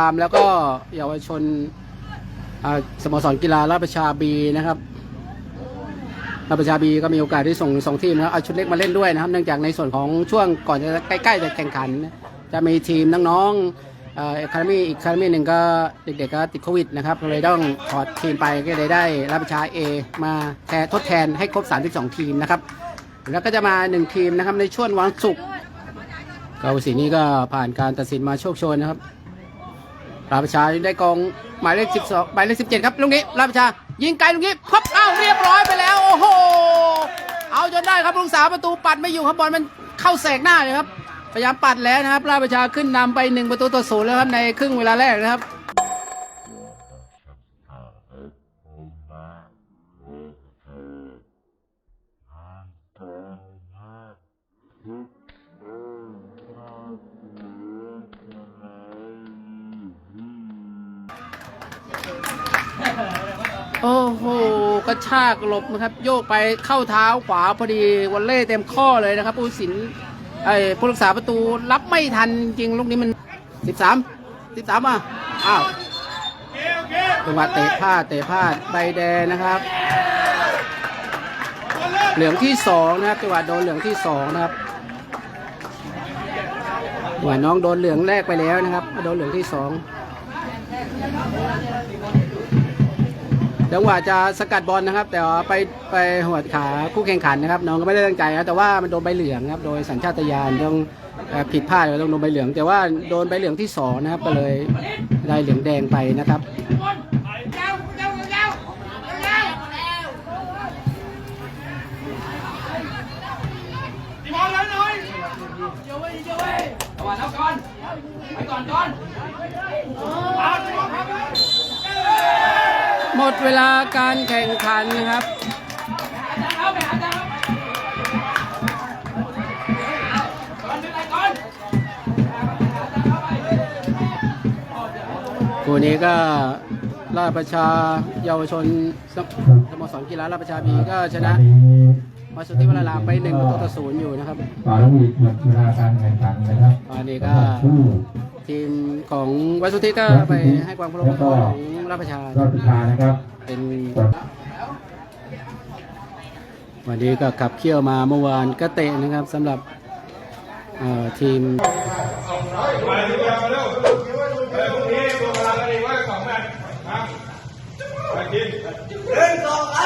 ตามแล้วก็เยาวชนสโมสรกีฬาราชประชาบีนะครับราชประชาบีก็มีโอกาสที่ส่งสองทีมนะครับเอาชุดเล็กมาเล่นด้วยนะครับ เนื่องจากในส่วนของช่วงก่อนจะใกล้ๆจะแข่งขัน จะมีทีมน้องๆเอคารามีอีกคารามีหนึ่งก็เด็กๆก็ติดโควิดนะครับเลยต้องถอดทีมไปก็เลยได้ราชประชาเอมาแทนทดแทนให้ครบ 32 ทีมนะครับ แล้วก็จะมาหนึ่งทีมนะครับในช่วงวันศุกร์เกาสีนี้ก็ผ่านการตัดสินมาโชคโชนนะครับ ราชประชาได้กองหมายเลข12หมายเลข17ครับลูกนี้ราชประชา ยิงไกลลูกนี้พับเอ้าเรียบร้อยไปแล้ว โอ้โห เอาจนได้ครับลุงสาวประตูปัดไม่อยู่ครับบอลมันเข้าแสกหน้าเลยครับพยายามปัดแล้วนะครับราชประชาขึ้นนำไป1ประตูต่อศูนย์แล้วครับในครึ่งเวลาแรกนะครับ โอ้โหกระชากหลบนะครับ โยกไปเข้าเท้าขวาพอดีวอลเล่เต็มข้อเลยนะครับผู้สินไอ้ผู้รักษาประตูรับไม่ทันจริงลูกนี้มัน13 13อะอ้าวจังหวะเตะพลาดเตะพลาดใบแดงนะครับ เหลืองที่สองนะครับจังหวะโดนเหลืองที่สองนะครับจังหวะน้องโดนเหลืองแรกไปแล้วนะครับโดนเหลืองที่สอง จังหวะจะสกัดบอลนะครับ แต่ว่าไปไปหัวดขาคู่แข่งขันนะครับ น้องก็ไม่ได้ตั้งใจนะแต่ว่ามันโดนใบเหลืองครับ โดยสัญชาตญาณต้องเอ่อผิดพลาดต้องโดนใบเหลือง แต่ว่าโดนใบเหลืองที่สองนะครับก็เลยได้เหลืองแดงไปนะครับ หมดเวลาการแข่งขันนะครับ คู่นี้ก็ราชประชาเยาวชนสสโมสรกีฬาราชประชาบีก็ชนะมาสุทธิวรารามไปหนึ่งประตูต่อศูนย์อยู่นะครับ ต่อแล้วอีกหมดเวลาการแข่งขันนะครับตอนนี้ก็คู่ ทีมของวัดสุทธิก็ไปให้ความเคารพของราชประชารอดพิชานะครับ เป็นกดวันนี้ก็ขับเคี่ยวมาเมื่อวานก็เตะนะครับสำหรับเอ่อทีมเดินต่อไป